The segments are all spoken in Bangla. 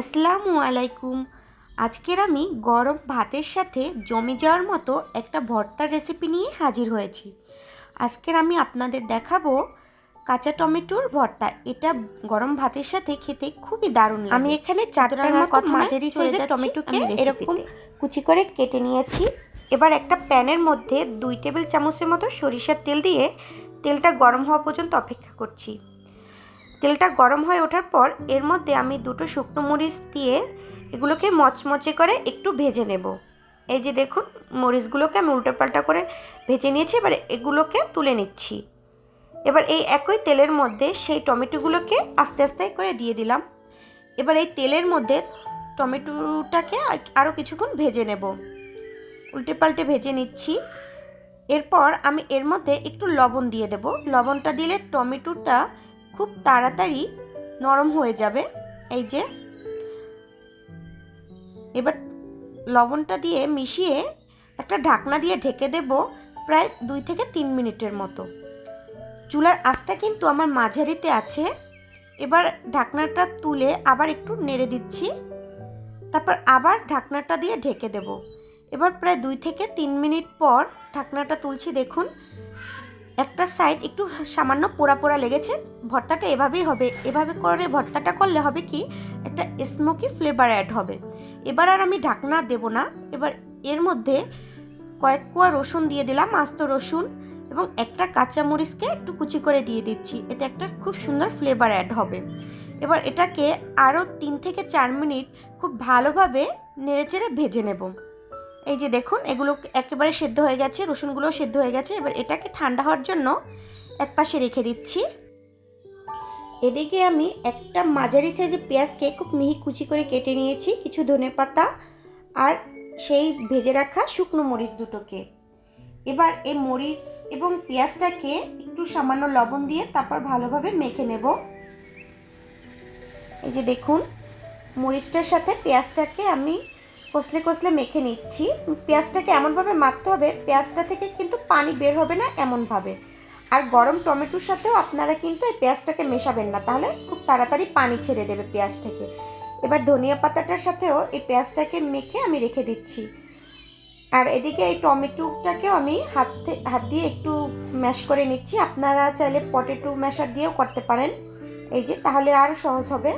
আসসালামু আলাইকুম। আজকের আমি গরম ভাতের সাথে জমে যাওয়ার মতো একটা ভর্তার রেসিপি নিয়ে হাজির হয়েছি। আজকের আমি আপনাদের দেখাবো কাঁচা টমেটোর ভর্তা। এটা গরম ভাতের সাথে খেতে খুবই দারুণ আমি এখানে চারটার মতো মাঝারি সাইজের টমেটোকে এরকম কুচি করে কেটে নিয়েছি। এবার একটা প্যানের মধ্যে দুই টেবিল চামচের মতো সরিষার তেল দিয়ে তেলটা গরম হওয়া পর্যন্ত অপেক্ষা করছি। তেলটা গরম হয়ে ওঠার পর এর মধ্যে আমি দুটো শুকনো মরিচ দিয়ে এগুলোকে মচমচে করে একটু ভেজে নেব। এই যে দেখুন, মরিচগুলোকে আমি উল্টো পাল্টা করে ভেজে নিয়েছি, এবার এগুলোকে তুলে নিচ্ছি। এবার এই একই তেলের মধ্যে সেই টমেটোগুলোকে আস্তে আস্তে করে দিয়ে দিলাম। এবার এই তেলের মধ্যে টমেটোটাকে আরও কিছুক্ষণ ভেজে নেব। উল্টে পাল্টে ভেজে নিচ্ছি। এরপর আমি এর মধ্যে একটু লবণ দিয়ে দেব। লবণটা দিলে টমেটোটা খুব তাড়াতাড়ি নরম হয়ে যাবে। এই যে। এবার লবণটা দিয়ে মিশিয়ে একটা ঢাকনা দিয়ে ঢেকে দেব প্রায় দুই থেকে তিন মিনিটের মতো। চুলার আঁচটা কিন্তু আমার মাঝারিতে আছে। এবার ঢাকনাটা তুলে আবার একটু নেড়ে দিচ্ছি। তারপর আবার ঢাকনাটা দিয়ে ঢেকে দেব। এবার প্রায় দুই থেকে তিন মিনিট পর ঢাকনাটা তুলছি, দেখুন। একটা সাইড একটু সামান্য পোড়া পোড়া লেগেছে, ভর্তাটা এভাবেই হবে। এভাবে করে ভর্তাটা করলে হবে কি, একটা স্মোকি ফ্লেভার অ্যাড হবে। এবার আর আমি ঢাকনা দেব না। এবার এর মধ্যে কয়েক কোয়া রসুন দিয়ে দিলাম আস্ত রসুন, এবং একটা কাঁচামরিচকে একটু কুচি করে দিয়ে দিচ্ছি। এতে একটা খুব সুন্দর ফ্লেভার অ্যাড হবে। এবার এটাকে আরও তিন থেকে চার মিনিট খুব ভালোভাবে নেড়েচেড়ে ভেজে নেব। এই যে দেখুন, এগুলো একেবারে সেদ্ধ হয়ে গেছে রসুনগুলো সেদ্ধ হয়ে গেছে। এবার এটাকে ঠান্ডা হওয়ার জন্য এক পাশে রেখে দিচ্ছি। এদিকে আমি একটা মাঝারি সাইজের পেঁয়াজকে খুব মিহি কুচি করে কেটে নিয়েছি, কিছু ধনে পাতা আর সেই ভেজে রাখা শুকনো মরিচ দুটোকে। এবার এই মরিচ এবং পেঁয়াজটাকে একটু সামান্য লবণ দিয়ে তারপর ভালোভাবে মেখে নেব। এই যে দেখুন, মরিচটার সাথে পেঁয়াজটাকে আমি কষলে কষলে মেখে নিচ্ছি। পেঁয়াজটাকে এমনভাবে মাখতে হবে, পেঁয়াজটা থেকে কিন্তু পানি বের হবে না এমনভাবে। আর গরম টমেটোর সাথেও আপনারা কিন্তু এই পেঁয়াজটাকে মেশাবেন না, তাহলে খুব তাড়াতাড়ি পানি ছেড়ে দেবে পেঁয়াজ থেকে। এবার ধনিয়া পাতাটার সাথেও এই পেঁয়াজটাকে মেখে আমি রেখে দিচ্ছি। আর এদিকে এই টমেটোটাকেও আমি হাত হাত দিয়ে একটু ম্যাশ করে নিচ্ছি। আপনারা চাইলে পটেটো ম্যাশার দিয়েও করতে পারেন। এই যে, তাহলে আরও সহজ হবে।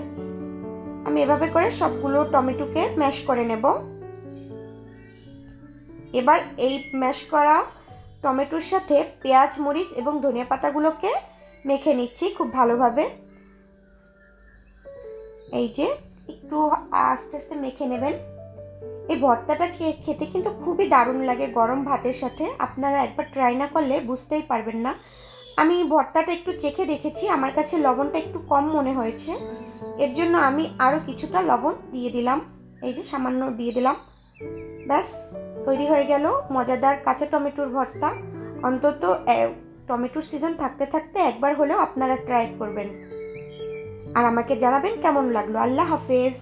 আমি এভাবে করে সবগুলো টমেটোকে ম্যাশ করে নেব। এবার এই ম্যাশ করা টমেটোর সাথে পেঁয়াজ, মরিচ এবং ধনিয়া পাতাগুলোকে মেখে নিচ্ছি খুব ভালোভাবে। এই যে একটু আস্তে আস্তে মেখে নেবেন। এই ভর্তাটা খেতে কিন্তু খুবই দারুণ লাগে গরম ভাতের সাথে। আপনারা একবার ট্রাই না করলে বুঝতেই পারবেন না। আমি ভর্তাটা একটু চেখে দেখেছি, আমার কাছে লবণটা একটু কম মনে হয়েছে। এর জন্য আমি আরও কিছুটা লবণ দিয়ে দিলাম। এই যে সামান্য দিয়ে দিলাম। ব্যাস, তৈরি হয়ে গেল মজাদার কাঁচা টমেটোর ভর্তা। অন্তত টমেটোর সিজন থাকতে থাকতে একবার হলেও আপনারা ট্রাই করবেন। আর আমাকে জানাবেন কেমন লাগল। আল্লাহ হাফেজ।